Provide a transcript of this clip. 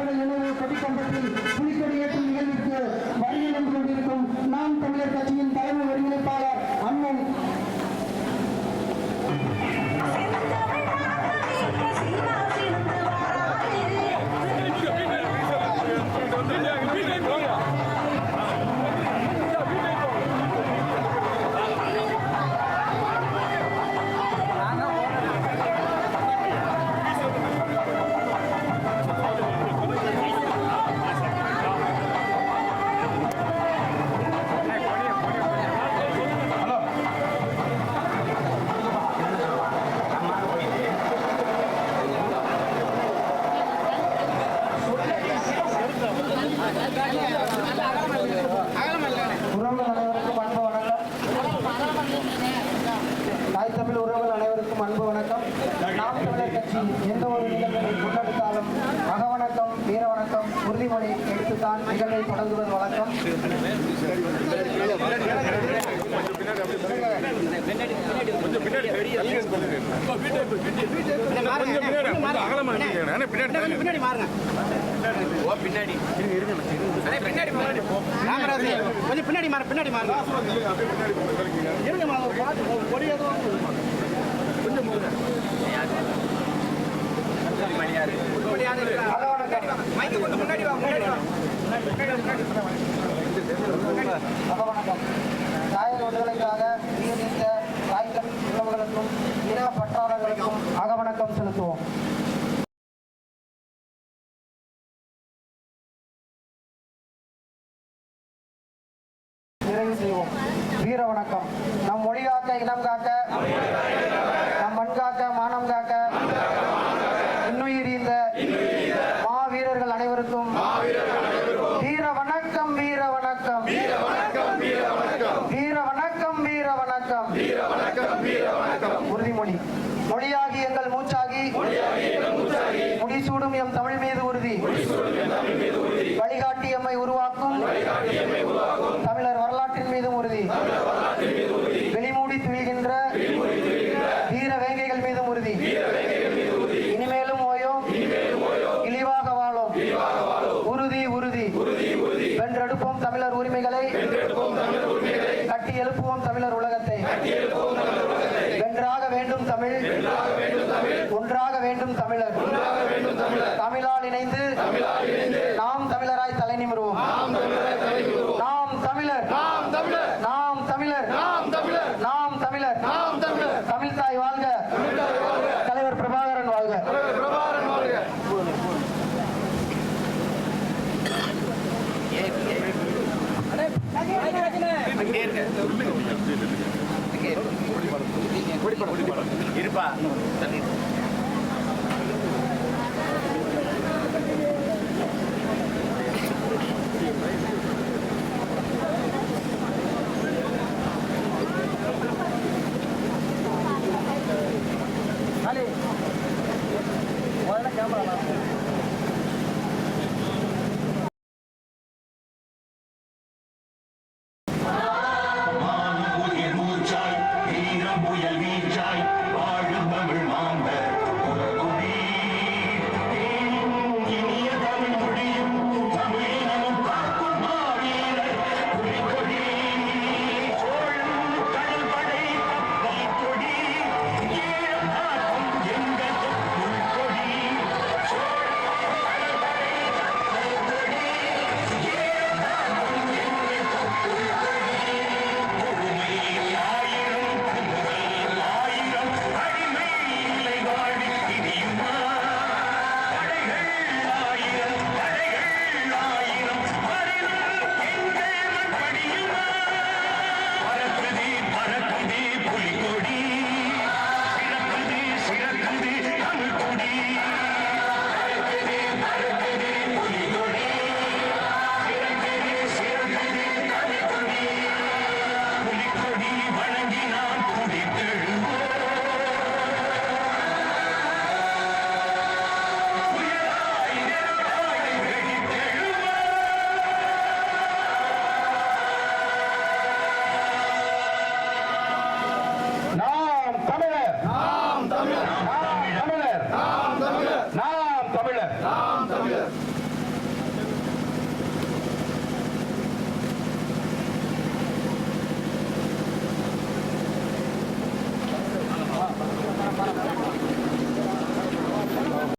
அவர்கள் நினைவு கொடிக்கம்பத்தில் புலிக்கொடி ஏற்றும் உறவுகள் அனைவருக்கும் அன்பு வணக்கம். தாய் தமிழ் உறவுகள் அனைவருக்கும் அன்பு வணக்கம். நாம் தமிழர் கட்சி எந்த ஒரு நிகழ்வை முன்னெடுத்தாலும் அகவணக்கம் வீர வணக்கம் உறுதிமொழி எடுத்துத்தான் நிகழ்வை தொடங்குவது வழக்கம். பின்னாடி மாறுங்க. பின்னாடி அண்ணே, பின்னாடி மாறு. கொஞ்சம் பின்னாடி மாறு பின்னாடி மாறுங்க இருங்க கொடி கொடியாவது இருக்கா? மைக்கு கொஞ்சம் முன்னாடி வா முன்னாடி வா அகவணக்கம் தாயர் விடுதலைக்காக உயிர்நீத்த தாய் தமிழ் உறவுகளுக்கும் இன பற்றாளர்களுக்கும் அகவணக்கம் செலுத்துவோம் வீர வணக்கம். நம் மொழி காக்க இனம் காக்க நம் மண் காக்க மானம் காக்க இன்னுயிர் இந்த மா வீரர்கள் அனைவருக்கும் வீர வணக்கம் வீர வணக்கம். வீர வணக்கம் வீர வணக்கம். உறுதிமொழி. மொழியாகி எங்கள் மூச்சாகி முடிசூடும் எம் தமிழ் மீது உறுதி. வழிகாட்டி எம்மை உருவாக்கும். தமிழர் வரலாறு வரலாற்றின் மீதும் உறுதி. வெளிமூடி துயில்கின்ற வீர வேங்கைகள் மீதும் உறுதி. இனிமேலும் ஓயோம் இழிவாக வாழும். உறுதி உறுதி. வென்றெடுப்போம் தமிழர் உரிமைகளை. கட்டி எழுப்புவோம் தமிழர் உலகத்தை. வென்றாக வேண்டும் தமிழ். ஒன்றாக வேண்டும் தமிழர். தமிழால் இணைந்து நாம் தமிழராய் தலை நிமிருவோம் நாம் தமிழர் நாம் தமிழர் நாம் தமிழர் நாம் தமிழர் நாம் தமிழர் நாம் தமிழ்தாய் வாழ்க. தலைவர் பிரபாகரன் வாழ்க. இருப்பா